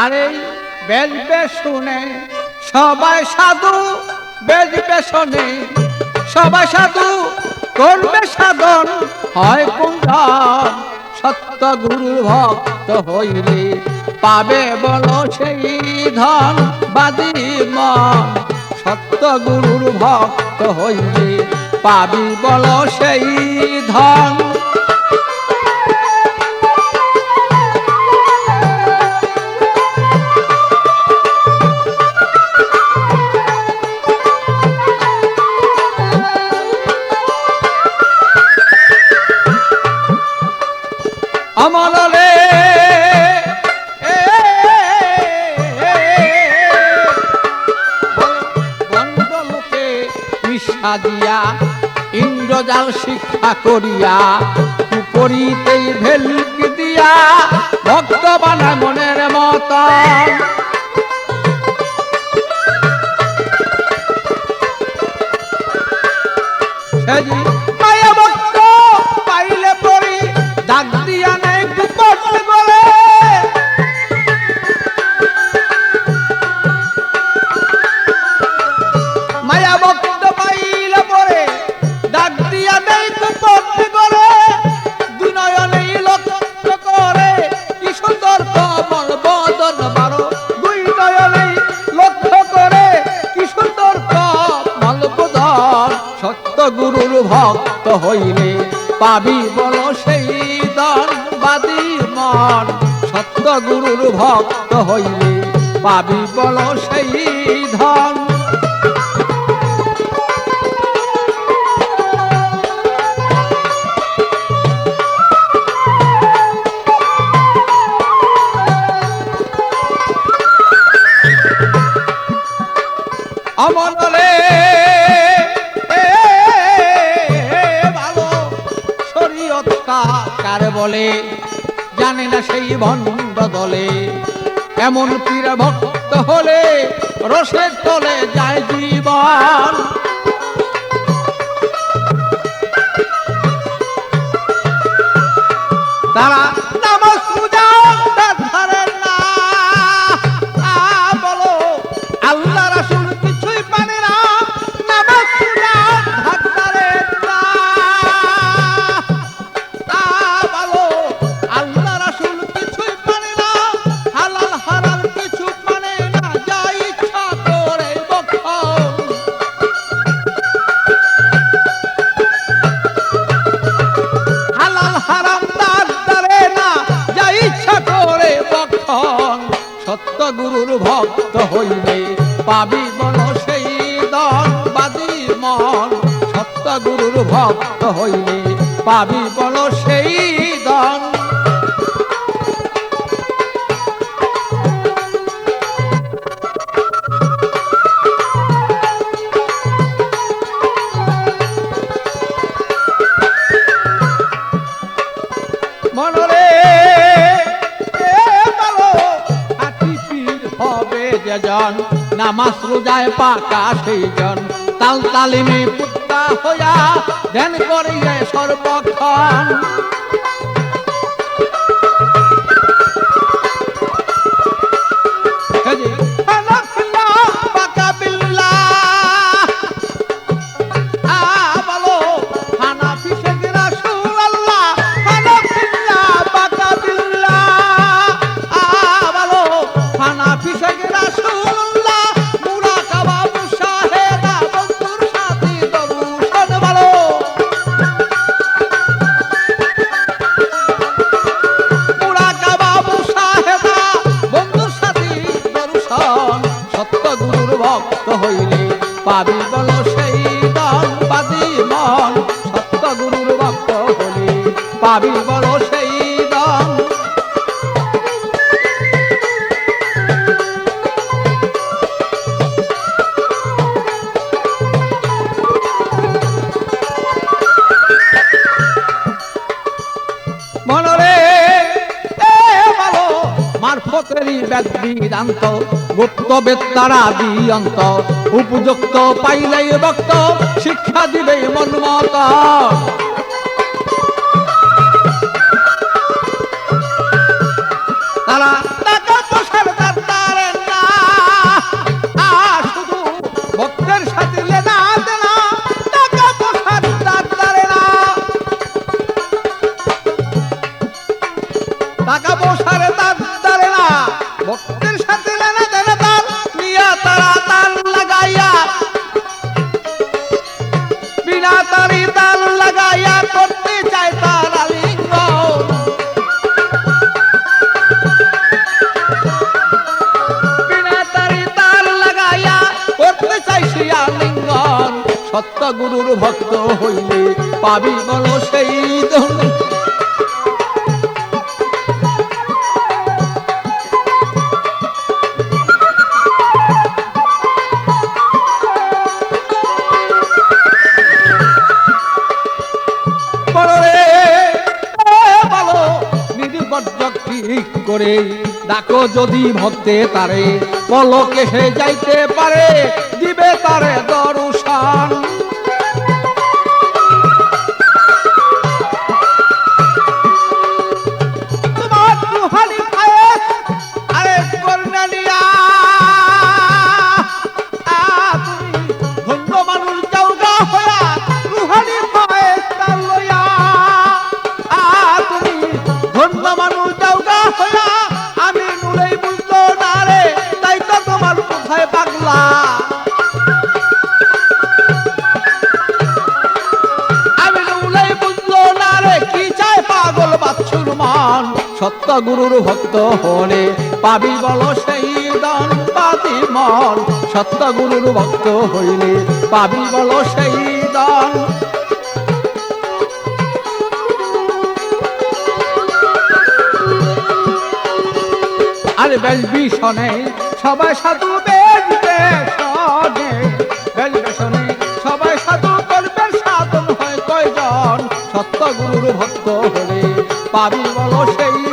আর এই বেজবে শুনে, সবাই সাধু বেজবে শোনে, সবাই সাধু, করবে সাধন, হয় কুন্দন সত্য গুরু ভক্ত হইলে পাবে বলো সেই ধন, বাদি মন, সত্য গুরুর ভক্ত হইলে পাবি বলো সেই ধন। দিয়া ইন্দ্রজাল শিক্ষা করিয়া কুপরিতেই ভেলুক দিয়া ভক্ত বানা মনের মতন। সেজি ভক্ত হইলে পাবি বল সেই দন বাদি মন। সত্য গুরুর ভক্ত হইলে পাবি বল সেই ধন। অমনলে এ, কার বলে? জানে না সেই ভণ্ড দলে। এমন পীরা ভক্ত হলে রসের তলে যায় জীবন। তারা গুরুর ভক্ত হইলে পাবি বল সেই দন বাদি মন সত্য গুরুর ভক্ত হইলে পাবি বল সেই দন মনরে হবে যেজন নামাজ রোজায় পাকা সেই জন তাল তালিমে পুত্তা হইয়া ধ্যান করিয়ে সর্বক্ষণ। পাবি বল সেই দন মনরে ভালো, মারফতেরই বেদ বিদান্ত গুপ্ত বেত্তারা দিয়ন্ত, উপযুক্ত পাইলেই ভক্ত, শিক্ষা দিবে মন পাবি বলো সেই ধন। পরে ভালো নির্বর্জক ঠিক করে ডাকো যদি ভক্তে তারে। পলকে সে যাইতে পারে, দিবে তারে দরুশান সত্য গুরুর ভক্ত হলে পাবি বল সেই দান পাতি মন। সত্য, গুরুর ভক্ত হইলে পাবি বল সেই দান। আরে বেশ ভীষণে সবাই সাধু বেশ বেশনে সবাই সাধু করবে সাধন হয় কয়জন। সত্য, গুরুর ভক্ত হলে পাবি বলো সেই